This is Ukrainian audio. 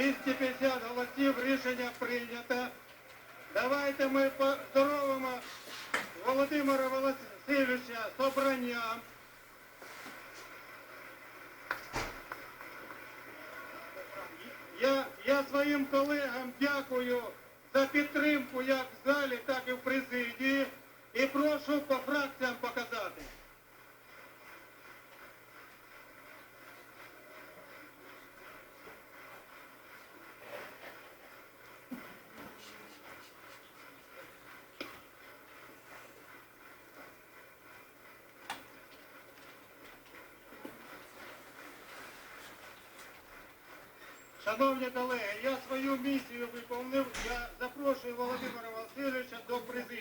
250 голосів рішення прийнято. Давайте ми поздоровимо Володимира Васильовича з обранням. Я, я своїм колегам дякую за підтримку як в залі, так і в президії. Шановні колеги, я свою місію виповнив. Я запрошую Володимира Васильовича до президії.